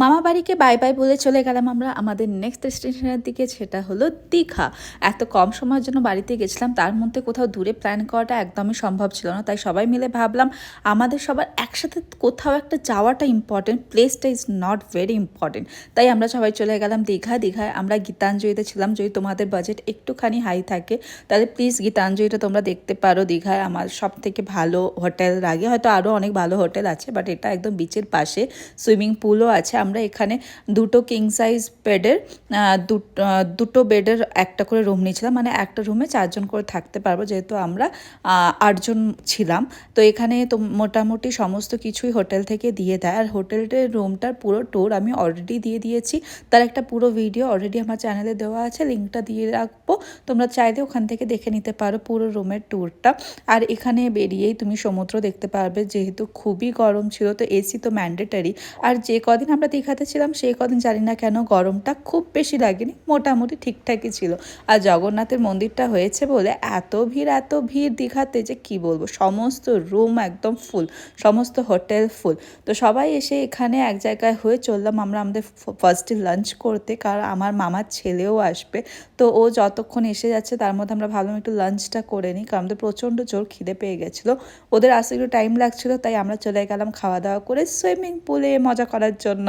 মামা বাড়িকে bye bye বলে চলে গেলাম আমরা। আমাদের নেক্সট ডেস্টিনেশনের দিকে সেটা হলো দীঘা। এত কম সময়ের জন্য বাড়িতে গেছিলাম, তার মধ্যে কোথাও দূরে প্ল্যান করাটা একদমই সম্ভব ছিল না। তাই সবাই মিলে ভাবলাম, আমাদের সবার একসাথে কোথাও একটা যাওয়াটা ইম্পর্টেন্ট প্লেসটা ইজ নট ভেরি ইম্পর্টেন্ট তাই আমরা সবাই চলে গেলাম দীঘা। দীঘায় আমরা গীতাঞ্জলিতে ছিলাম। যদি তোমাদের বাজেট একটুখানি হাই থাকে, তাহলে প্লিজ গীতাঞ্জলিটা তোমরা দেখতে পারো। দীঘায় আমার সব থেকে ভালো হোটেল লাগে। হয়তো আরও অনেক ভালো হোটেল আছে বাট এটা একদম বিচের পাশে। সুইমিং পুলও আছে। আমরা এখানে দুটো কিং সাইজ বেডের দুটো বেডের একটা করে রুম নিয়েছিলাম। মানে একটা রুমে চারজন করে থাকতে পারব যেহেতু আমরা আটজন ছিলাম। তো এখানে তো মোটামুটি সমস্ত কিছুই হোটেল থেকে দিয়ে দেয়। আর হোটেলের রুমটার পুরো ট্যুর আমি অলরেডি দিয়ে দিয়েছি। তার একটা পুরো ভিডিও অলরেডি আমার চ্যানেলে দেওয়া আছে। লিঙ্কটা দিয়ে রাখব। তোমরা চাইলে ওখান থেকে দেখে নিতে পারো পুরো রুমের ট্যুরটা আর এখানে বেরিয়েই তুমি সমুদ্র দেখতে পারবে, যেহেতু খুবই গরম ছিল, তো এসি তো ম্যান্ডেটারি আর যে কদিন আমরা দীঘাতে ছিলাম, সেই কদিন জানি না কেন গরমটা খুব বেশি লাগেনি, মোটামুটি ঠিকঠাকই ছিল। আর জগন্নাথের মন্দিরটা হয়েছে বলে এত ভিড় এত ভিড় দীঘাতে যে কি বলব, সমস্ত রুম একদম ফুল সমস্ত হোটেল ফুল তো সবাই এসে এখানে এক জায়গায় হয়ে চললাম, আমরা আমাদের ফার্স্টে লাঞ্চ করতে, কারণ আমার মামার ছেলেও আসবে। তো ও যতক্ষণ এসে যাচ্ছে, তার মধ্যে আমরা ভাবলাম একটু লাঞ্চটা করে নিই, কারণ আমাদের প্রচণ্ড জোর খিদে পেয়ে গেছিল। ওদের আসতে একটু টাইম লাগছিল, তাই আমরা চলে গেলাম খাওয়া দাওয়া করে সুইমিং পুলে মজা করার জন্য।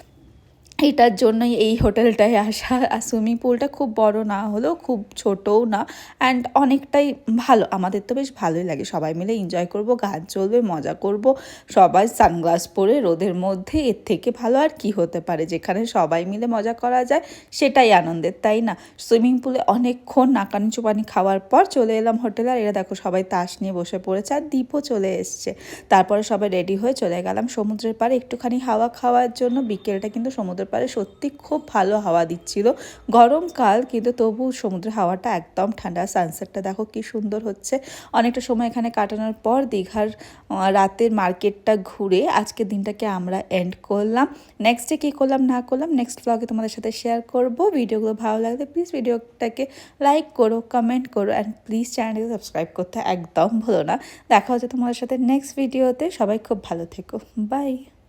এটার জন্যই এই হোটেলটায় আসা। আর সুইমিং পুলটা খুব বড় না হলেও খুব ছোটও না। অ্যান্ড অনেকটাই ভালো। আমাদের তো বেশ ভালোই লাগে। সবাই মিলে এনজয় করব, গান চলবে, মজা করব। সবাই সানগ্লাস পরে রোদের মধ্যে এর থেকে ভালো আর কি হতে পারে? যেখানে সবাই মিলে মজা করা যায়, সেটাই আনন্দের, তাই না? সুইমিং পুলে অনেকক্ষণ নাকানি চুপানি খাওয়ার পর চলে এলাম হোটেলে। আর এরা দেখো, সবাই তাস নিয়ে বসে পড়েছে আর দ্বীপও চলে এসছে। তারপরে সবাই রেডি হয়ে চলে গেলাম সমুদ্রের পাড়ে। একটুখানি হাওয়া খাওয়ার জন্য বিকেলটা কিন্তু সমুদ্রের পাড়ে সত্যি খুব ভালো হাওয়া দিচ্ছিল। গরমকাল কিন্তু তবু সমুদ্রের হাওয়াটা একদম ঠান্ডা। সানসেটটা দেখো কি সুন্দর হচ্ছে। অনেকটা সময় এখানে কাটানোর পর দীঘার রাতের মার্কেটটা ঘুরে আজকের দিনটাকে আমরা এন্ড করলাম। নেক্সটে কী করলাম, না করলাম নেক্সট ব্লগে তোমাদের সাথে শেয়ার করব। ভিডিওগুলো ভালো লাগলে প্লিজ ভিডিওটাকে লাইক করো কমেন্ট করো অ্যান্ড প্লিজ চ্যানেলকে সাবস্ক্রাইব করতে একদম ভুলো না। দেখা হচ্ছে তোমাদের সাথে নেক্সট ভিডিওতে সবাই খুব ভালো থেকো। বাই